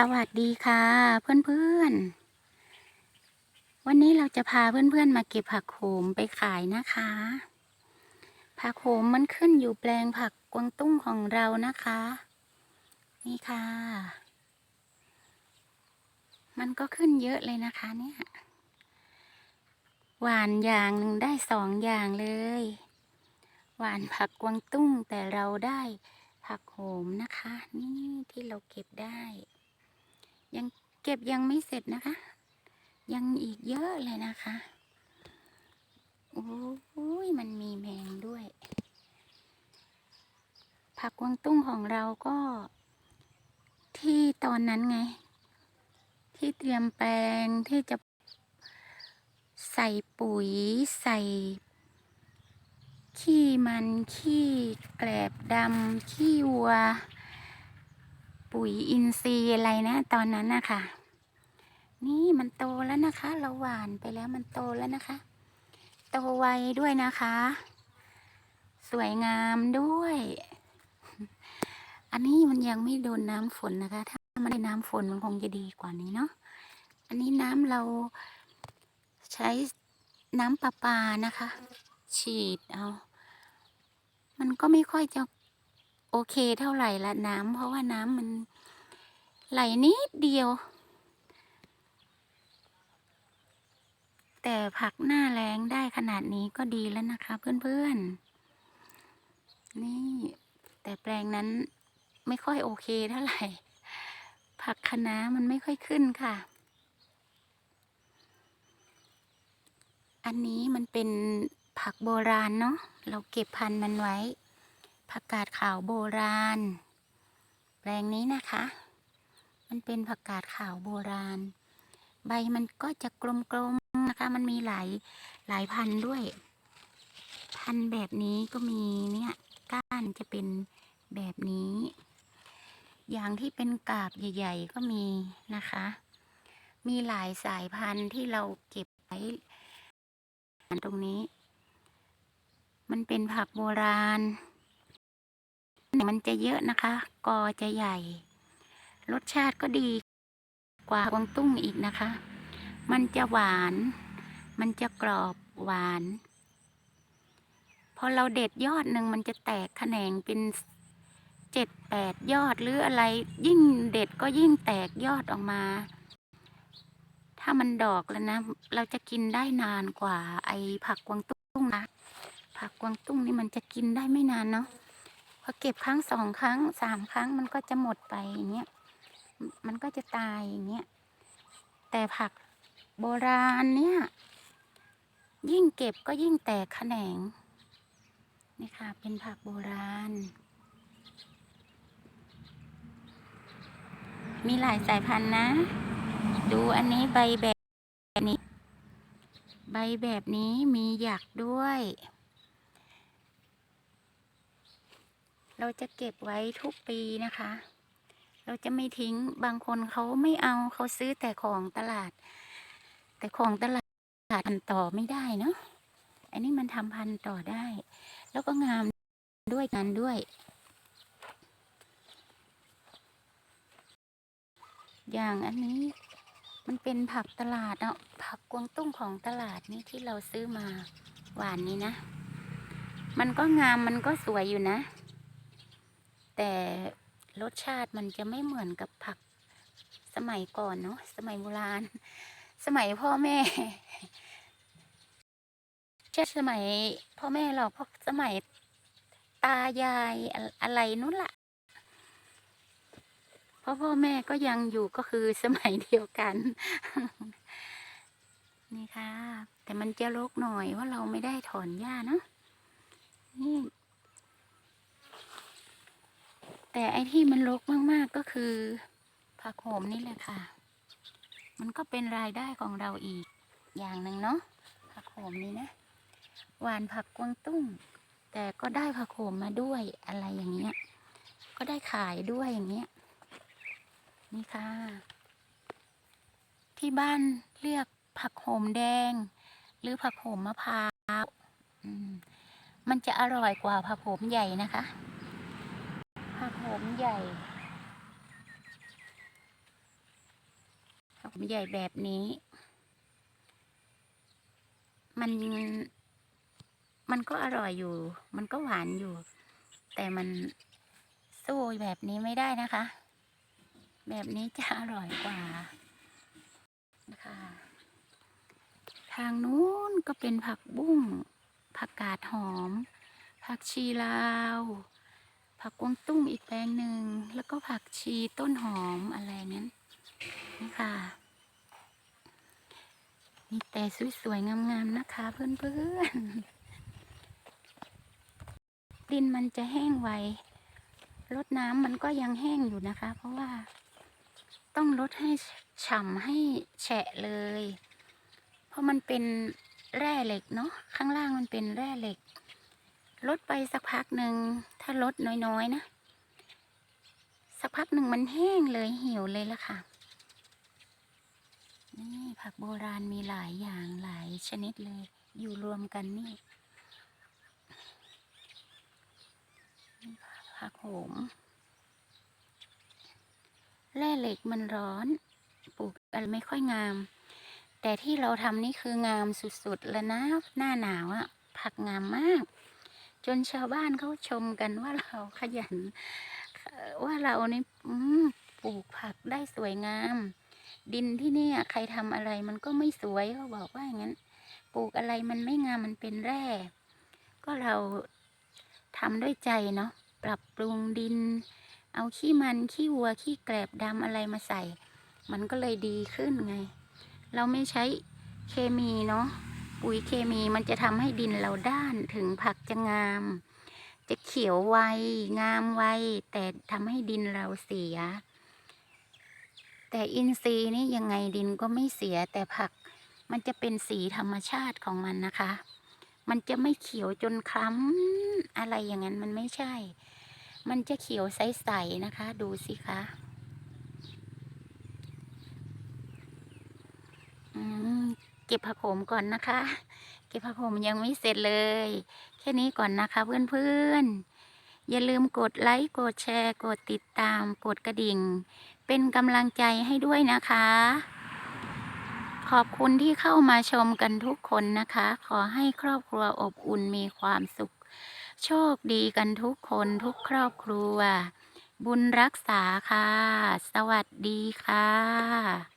สวัสดีค่ะ เพื่อนๆ วันนี้เราจะพาเพื่อนๆมาเก็บผักโขมไปขายนะคะ ผักโขมมันขึ้นอยู่แปลงผักกวางตุ้งของเรานะคะ นี่ค่ะ มันก็ขึ้นเยอะเลยนะคะเนี่ยหวานอย่างหนึ่งได้สองอย่างเลย หวานผักกวางตุ้งแต่เราได้ผักโขมนะคะ นี่ที่เราเก็บได้ ยังเก็บยังไม่เสร็จนะคะ ยังอีกเยอะเลยนะคะโอ้ยมันมีแมงด้วย ผักกวางตุ้งของเราก็ ที่ตอนนั้นไง ที่เตรียมแปลงที่จะใส่ปุ๋ยใส่ ขี้มันขี้แกลบดำขี้วัว ปุ๋ยอินทรีย์อะไรนะ ตอนนั้นนะคะนี่มันโตแล้วนะคะ เราหวานไปแล้วมันโตแล้วนะคะ โตไวด้วยนะคะ สวยงามด้วย อันนี้มันยังไม่โดนน้ำฝนนะคะ ถ้ามันได้น้ำฝนมันคงจะดีกว่านี้เนาะอันนี้น้ำเราใช้น้ำประปานะคะ ฉีดเอา มันก็ไม่ค่อยจะ อเคเท่าไหร่ละน้ำเพราะว่าน้ำมันไหลนิดเดียว แต่ผักหน้าแรงได้ขนาดนี้ก็ดีแล้วนะคะ เพื่อนๆ นี่ แต่แปลงนั้นไม่ค่อยโอเคเท่าไหร่ ผักคะน้ามันไม่ค่อยขึ้นค่ะ อันนี้มันเป็นผักโบราณเนาะเราเก็บพันธุ์มันไว้ ผักกาดขาวโบราณ แปลงนี้นะคะ มันเป็นผักกาดขาวโบราณ ใบมันก็จะกลมๆนะคะ มันมีหลายหลายพันด้วย พันแบบนี้ก็มีเนี่ยก้านจะเป็นแบบนี้ อย่างที่เป็นกาบใหญ่ ๆ ก็มีนะคะ มีหลายสายพันธุ์ที่เราเก็บไว้ตรงนี้ มันเป็นผักโบราณ มันจะเยอะนะคะ กอจะใหญ่ รสชาติก็ดีกว่ากวางตุ้งอีกนะคะ มันจะหวาน มันจะกรอบหวาน พอเราเด็ดยอดหนึ่งมันจะแตกแขนงเป็นเจ็ดแปดยอดหรืออะไร ยิ่งเด็ดก็ยิ่งแตกยอดออกมา ถ้ามันดอกแล้วนะ เราจะกินได้นานกว่าไอ้ผักกวางตุ้งนะ ผักกวางตุ้งนี่มันจะกินได้ไม่นานเนาะ อเก็บครั้งสองครั้งสามครั้งมันก็จะหมดไปอย่างเงี้ยมันก็จะตายอย่างเงี้ยแต่ผักโบราณเนี่ยยิ่งเก็บก็ยิ่งแตกแขนงนี่ค่ะเป็นผักโบราณ มีหลายสายพันธุ์นะ ดูอันนี้ใบแบบนี้ ใบแบบนี้มีหยักด้วย เราจะเก็บไว้ทุกปีนะคะ เราจะไม่ทิ้งบางคนเขาไม่เอาเขาซื้อแต่ของตลาด แต่ของตลาดพันต่อไม่ได้เนาะอันนี้มันทำพันต่อได้ แล้วก็งามด้วยงานด้วย อย่างอันนี้มันเป็นผักตลาดเนาะผักกวางตุ้งของตลาดนี่ที่เราซื้อมาหวานนี้นะ มันก็งามมันก็สวยอยู่นะ แต่รสชาติมันจะไม่เหมือนกับผักสมัยก่อนเนาะสมัยโบราณ สมัยพ่อแม่ช่สมัยพ่อแม่หรอกเพราะสมัยตายายอะไรนู้นล่ะเพราะพ่อแม่ก็ยังอยู่ก็คือสมัยเดียวกัน นี่ค่ะ แต่มันจะรกหน่อยว่าเราไม่ได้ถอนหญ้าเนอะนี่ แต่ไอ้ที่มันรกมากๆก็คือ ผักโขมนี่แหละค่ะ มันก็เป็นรายได้ของเราอีกอย่างหนึ่งเนาะผักโขมนี่นะหวานผักกวางตุ้ง แต่ก็ได้ผักโขมมาด้วยอะไรอย่างเงี้ย ก็ได้ขายด้วยอย่างเงี้ยนี่ค่ะ ที่บ้านเรียกผักโขมแดง หรือผักโขมมะพร้าวมมันจะอร่อยกว่าผักโขมใหญ่นะคะ ผักโขมใหญ่หอมใหญ่แบบนี้ มันมันก็อร่อยอยู่ มันก็หวานอยู่ แต่มันสู้แบบนี้ไม่ได้นะคะ แบบนี้จะอร่อยกว่านะคะทางนู้นก็เป็นผักบุ้ง ผักกาดหอม ผักชีลาว ผักกวางตุ้งอีกแปลงหนึ่ง แล้วก็ผักชีต้นหอมอะไรนั้นนี่ค่ะ มีแต่สวยๆงามๆนะคะ เพื่อนๆ ดินมันจะแห้งไวรดน้ำมันก็ยังแห้งอยู่นะคะ เพราะว่าต้องลดให้ฉ่ำให้แฉะเลย เพราะมันเป็นแร่เหล็กเนาะข้างล่างมันเป็นแร่เหล็ก ลดไปสักพักหนึ่งถ้าลดน้อยๆนะ สักพักหนึ่งมันแห้งเลยเหี่ยวเลยละค่ะ นี่ผักโบราณมีหลายอย่างหลายชนิดเลย อยู่รวมกันนี่ผักโหมแร่เหล็กมันร้อน ปลูกอะไรไม่ค่อยงาม แต่ที่เราทำนี่คืองามสุดๆ แล้วนะ หน้าหนาวอะผักงามมาก จนชาวบ้านเขาชมกันว่าเราขยัน ว่าเรานี่ปลูกผักได้สวยงาม ดินที่นี่ใครทำอะไรมันก็ไม่สวยเขาบอกว่าอย่างนั้น ปลูกอะไรมันไม่งามมันเป็นแร่ ก็เราทำด้วยใจเนาะปรับปรุงดิน เอาขี้มันขี้วัวขี้แกลบดำอะไรมาใส่ มันก็เลยดีขึ้นไง เราไม่ใช้เคมีเนาะ ปุ๋ยเคมีมันจะทำให้ดินเราด้านถึงผักจะงาม จะเขียวไว งามไว แต่ทำให้ดินเราเสีย แต่อินทรีย์นี่ยังไงดินก็ไม่เสียแต่ผักมันจะเป็นสีธรรมชาติของมันนะคะ มันจะไม่เขียวจนคล้ำอะไรอย่างนั้นมันไม่ใช่ มันจะเขียวใสๆนะคะ ดูสิคะอืม เก็บผักโขมก่อนนะคะ เก็บผักโขมยังไม่เสร็จเลย แค่นี้ก่อนนะคะเพื่อนๆ อย่าลืมกดไลค์ กดแชร์ กดติดตาม กดกระดิ่ง เป็นกำลังใจให้ด้วยนะคะ ขอบคุณที่เข้ามาชมกันทุกคนนะคะ ขอให้ครอบครัวอบอุ่นมีความสุข โชคดีกันทุกคนทุกครอบครัว บุญรักษาค่ะ สวัสดีค่ะ